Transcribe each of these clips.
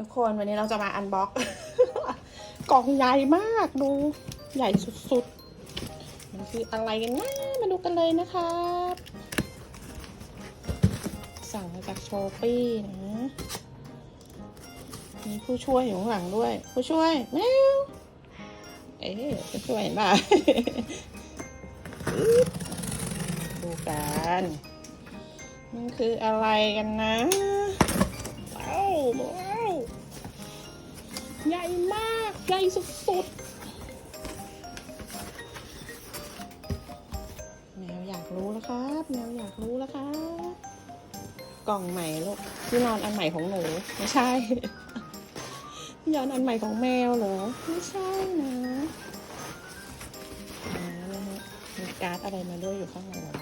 ทุกคนวันนี้เราจะมาอันบ็อกกล่องใหญ่มากดูใหญ่สุดๆ มันคืออะไรกันนะมาดูกันเลยนะครับ สั่งมาจากโชปี้นะ มีผู้ช่วยอยู่ข้างหลังด้วย ผู้ช่วยแมวเอ๊ะผู้ช่วยเห็นป่ะดูกัน มันคืออะไรกันนะ ว้าวว้าวใหญ่มากใหญ่สุดๆแมวอยากรู้แล้วครับแมวอยากรู้แล้วครับกล่องใหม่ลูกที่นอนอันใหม่ของหนูไม่ใช่ที่นอนอันใหม่ของแมวเหรอไม่ใช่นะอ่านะฮะมีการ์ดอะไรมาด้วยอยู่ข้างในเหรอ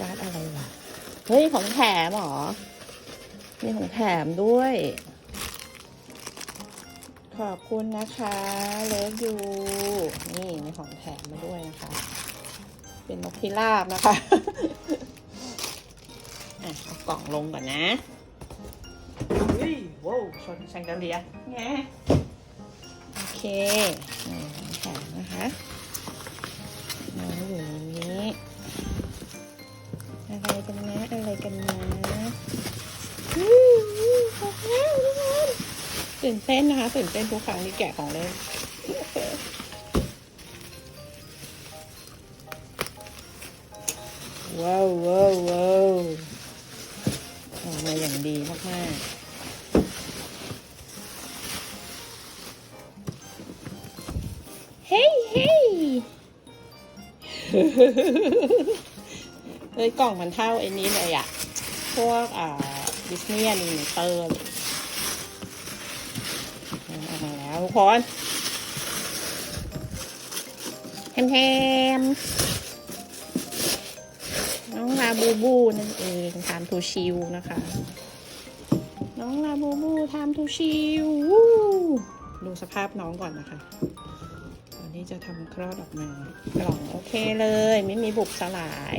การ์ดอะไรล่ะเฮ้ยของแถมหรอ มีของแถมด้วย ขอบคุณนะคะเลิฟยูนี่มีของแถมมาด้วยนะคะ เป็นนกพิราบนะคะอะเอากล่องลงก่อนนะเฮ้ยว้าวชนแชงเดเลียไงโอเคอ่าแถมนะคะน้องอยู่ในนี้ อะไรกันนะ อะไรกันนะ ตื่นเต้นนะคะตื่นเต้นทุกครั้งที่แกะของเล่นว้าวว้าวว้าวออกมาอย่างดีมากๆเฮ้ยเฮ้ยเฮ้ยกล่องมันเท่าไอ้นี้เลยอะพวกอ่า ดิสนีย์นิเมเตอร์เลยออกมาแล้วทุกคนแฮมๆน้องลาบูบูนั่นเองทามทูชิวนะคะ น้องลาบูบูทามทูชิวดูสภาพน้องก่อนนะคะก่อนที่จะทำคลอดออกมากล่องโอเคเลย ไม่มีบุบสลาย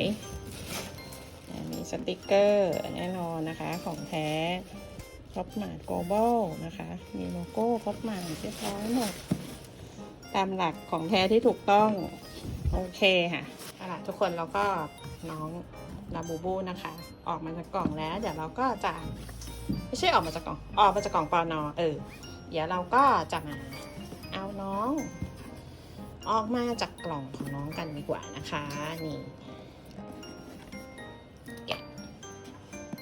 สติกเกอร์แน่นอนนะคะของแท้พบมาโกลบอลนะคะ มีโลโก้พบมาเรียบร้อยหมด ตามหลักของแท้ที่ถูกต้อง โอเคค่ะเอาล่ะทุกคนเราก็น้องลาบูบูนะคะ ออกมาจากกล่องแล้ว เดี๋ยวเราก็จะไม่ใช่ออกมาจากกล่อง ออกมาจากกล่องปอนอเออ เดี๋ยวเราก็จะมาเอาน้อง ออกมาจากกล่องของน้องกันดีกว่านะคะ นี่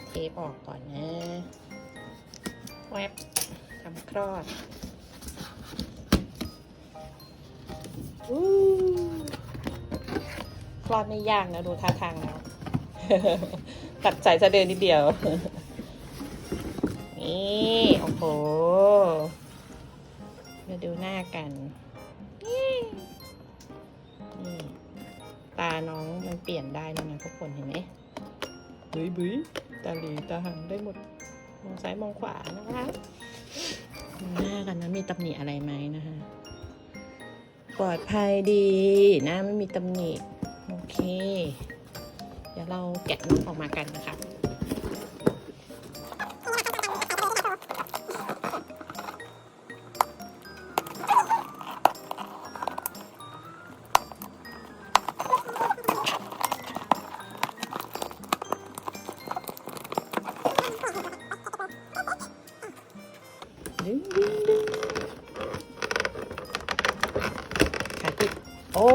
เทปออกก่อนนะแวบทำคลอดอคลอดไม่ยากนะ ดูท่าทางแล้วตัดสายสะเดือนนิดเดียว นี่ โอ้โห มาดูหน้ากันนี่นี่ตาน้องมันเปลี่ยนได้นะทุกคนเห็นไหม บุยบุยตาหลีตาหันได้หมด มองซ้ายมองขวานะคะดูหน้ากันนะมีตำหนิอะไรไหมนะคะ ปลอดภัยดีนะไม่มีตำหนิ โอเค เดี๋ยวเราแกะน้องออกมากันนะคะ ขาติดโอ้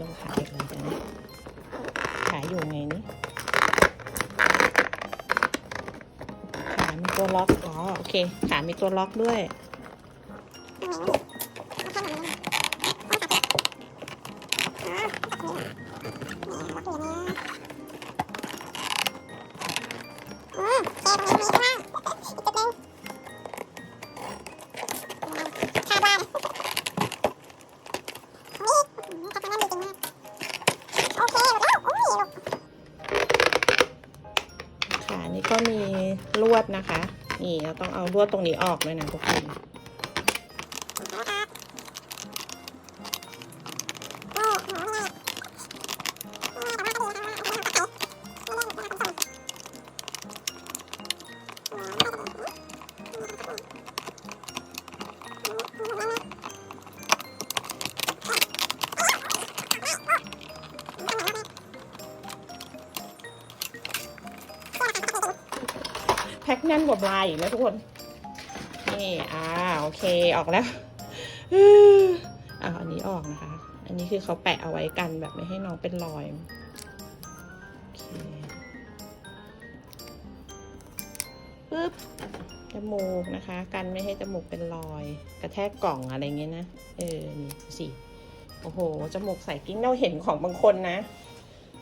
ลงขาอีกแล้วจ้ะนะขาอยู่ไงนี่ขามีตัวล็อก อ๋อ โอเค ขามีตัวล็อกด้วย ค่ะนี่ก็มีลวดนะคะ นี่เราต้องเอาลวดตรงนี้ออกด้วยนะทุกคน พ็คแน่นกว่าบลายอีกนะทุกคน นี่อ่าโอเคออกแล้วอ่าอันนี้ออกนะคะ อันนี้คือเขาแปะเอาไว้กันแบบไม่ให้น้องเป็นรอยโอเคปึ๊บจมูกนะคะ กันไม่ให้จมูกเป็นรอย กระแทกกล่องอะไรเงี้ยนะ เออ นี่สิโอ้โห จมูกใส่กิ้งเราเห็นของบางคนนะ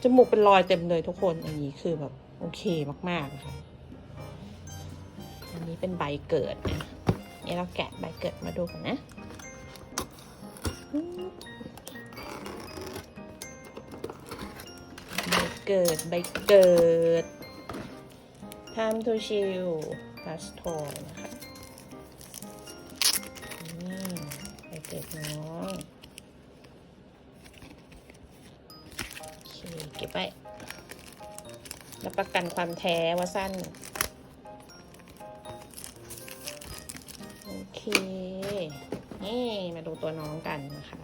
จมูกเป็นรอยเต็มเลยทุกคน อันนี้คือแบบโอเคมากๆนะคะ นี้เป็นใบเกิดนะนี่เราแกะใบเกิดมาดูกันนะใบเกิดใบเกิด time to chill last t o นะคะนี่ใบเกิดน้องโอเคเก็บไว้รับประกันความแท้ว่าสั้น นี่มาดูตัวน้องกันนะคะ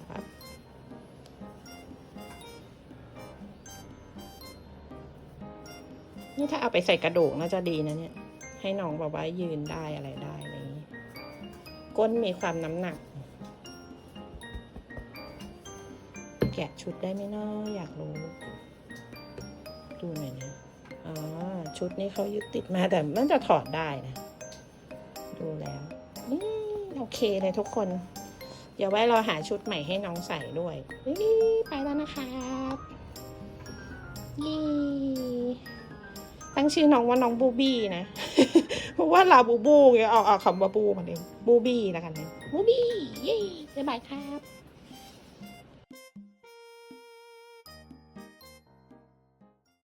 นี่ถ้าเอาไปใส่กระดูกน่าจะดีนะเนี่ย ให้น้องแบบว่ายืนได้อะไรได้อะไรนี้ ก้นมีความน้ำหนัก แกะชุดได้ไหมเนาะอยากรู้ ดูหน่อยนะอ๋อชุดนี้เขายึดติดมาแต่มันจะถอดได้นะ ดูแล้วอืม โอเคเลยทุกคน เดี๋ยวไว้เราหาชุดใหม่ให้น้องใส่ด้วยไปแล้วนะครับยี่ตั้งชื่อน้องว่าน้องบูบี้นะ เพราะว่าลาบูบูไงเอาเอาคำว่าบูมาเองบูบี้แล้วกันเลยบูบี้เย้บ๊ายบายครับ